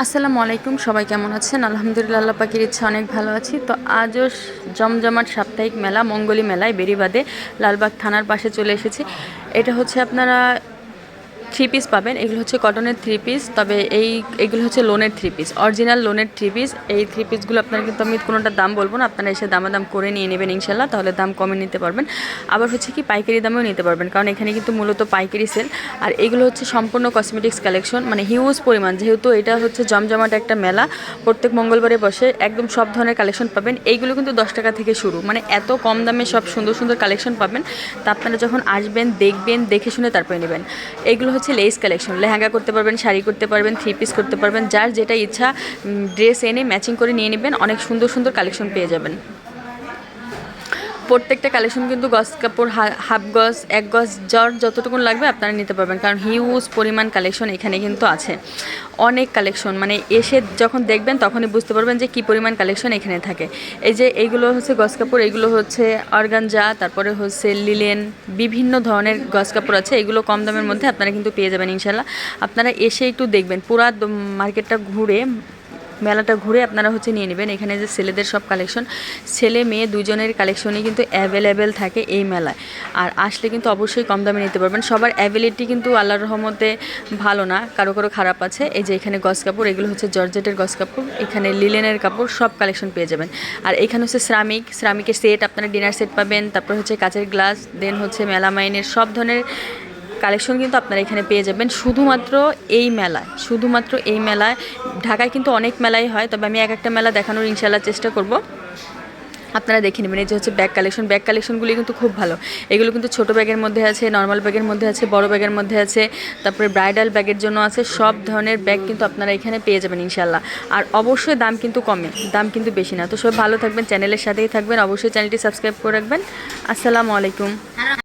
আসসালামু আলাইকুম, সবাই কেমন আছেন? আলহামদুলিল্লাহ পাখির ইচ্ছা অনেক ভালো আছি। তো আজও জমজমাট সাপ্তাহিক মেলা, মঙ্গলী মেলায় বেরিবাদে লালবাগ থানার পাশে চলে এসেছি। এটা হচ্ছে আপনারা থ্রি পিস পাবেন, এগুলো হচ্ছে কটনের থ্রি পিস তবে এই, এগুলো হচ্ছে লোনের থ্রি পিস অরিজিনাল লোনের থ্রি পিস এই থ্রি পিসগুলো আপনার কিন্তু আমি কোনোটার দাম বলব না, আপনারা এসে দামাদাম করে নিয়ে নেবেন ইনশাল্লাহ, তাহলে দাম কমে নিতে পারবেন। আবার হচ্ছে কি, পাইকারি দামেও নিতে পারবেন, কারণ এখানে কিন্তু মূলত পাইকারি সেল আর এগুলো হচ্ছে সম্পূর্ণ কসমেটিক্স কালেকশন মানে হিউজ পরিমাণ, যেহেতু এটা হচ্ছে জমজমাট একটা মেলা, প্রত্যেক মঙ্গলবারে বসে একদম সব ধরনের কালেকশন পাবেন। এইগুলো কিন্তু দশ টাকা থেকে শুরু মানে এত কম দামে সব সুন্দর সুন্দর কালেকশন পাবেন। তা আপনারা যখন আসবেন, দেখবেন, দেখে শুনে তারপরে নেবেন। এগুলো হচ্ছে লেস কালেকশন লেহেঙ্গা করতে পারবেন, শাড়ি করতে পারবেন থ্রি পিস করতে পারবেন। যার যেটা ইচ্ছা ড্রেস এনে ম্যাচিং করে নিয়ে নেবেন, অনেক সুন্দর সুন্দর কালেকশন পেয়ে যাবেন। প্রত্যেকটা কালেকশন কিন্তু গস কাপড় হাফ গজ এক গজ জ্বর যতটুকু লাগবে আপনারা নিতে পারবেন। কারণ হিউজ পরিমাণ কালেকশন এখানে কিন্তু আছে। অনেক কালেকশন মানে এসে যখন দেখবেন তখনই বুঝতে পারবেন যে কী পরিমাণ কালেকশন এখানে থাকে। এই যে এইগুলো হচ্ছে গস কাপড় এইগুলো হচ্ছে অর্গানজা তারপরে হচ্ছে লিলেন বিভিন্ন ধরনের গস কাপড় আছে। এগুলো কম দামের মধ্যে আপনারা কিন্তু পেয়ে যাবেন ইনশাল্লাহ আপনারা এসে একটু দেখবেন। পুরা মার্কেটটা ঘুরে মেলাটা ঘুরে আপনারা হচ্ছে নিয়ে নেবেন। এখানে যে ছেলেদের সব কালেকশন ছেলে, মেয়ে দুজনের কালেকশনই কিন্তু অ্যাভেলেবেল থাকে এই মেলায়। আর আসলে কিন্তু অবশ্যই কম দামে নিতে পারবেন। সবার অ্যাভেলিটি কিন্তু আল্লাহর রহমতে ভালো না, কারও কারও খারাপ আছে। এই যে এখানে গস কাপড়, এগুলো হচ্ছে জর্জেটের গস কাপড়, এখানে লিলেনের কাপড়, সব কালেকশন পেয়ে যাবেন। আর এখানে হচ্ছে শ্রামিক শ্রামিকের সেট আপনারা ডিনার সেট পাবেন, তারপর হচ্ছে কাচের গ্লাস দেন হচ্ছে মেলামাইনের সব ধরনের কালেকশন কিন্তু আপনারা এখানে পেয়ে যাবেন। শুধুমাত্র এই মেলায়, শুধুমাত্র এই মেলায়। ঢাকায় কিন্তু অনেক মেলাই হয়, তবে আমি এক একটা মেলা দেখানোর ইনশাল্লাহ চেষ্টা করব। আপনারা দেখে নেবেন, এই যে হচ্ছে ব্যাগ কালেকশন ব্যাগ কালেকশনগুলি কিন্তু খুব ভালো। এগুলো কিন্তু ছোট ব্যাগের মধ্যে আছে নর্মাল ব্যাগের মধ্যে আছে, বড় ব্যাগের মধ্যে আছে, তারপরে ব্রাইডাল ব্যাগের জন্য আছে, সব ধরনের ব্যাগ কিন্তু আপনারা এখানে পেয়ে যাবেন ইনশাল্লাহ আর অবশ্যই দাম কিন্তু কমে, দাম কিন্তু বেশি না। তো সব ভালো থাকবেন চ্যানেলের সাথেই থাকবেন। অবশ্যই চ্যানেলটি সাবস্ক্রাইব করে রাখবেন। আসসালামু আলাইকুম।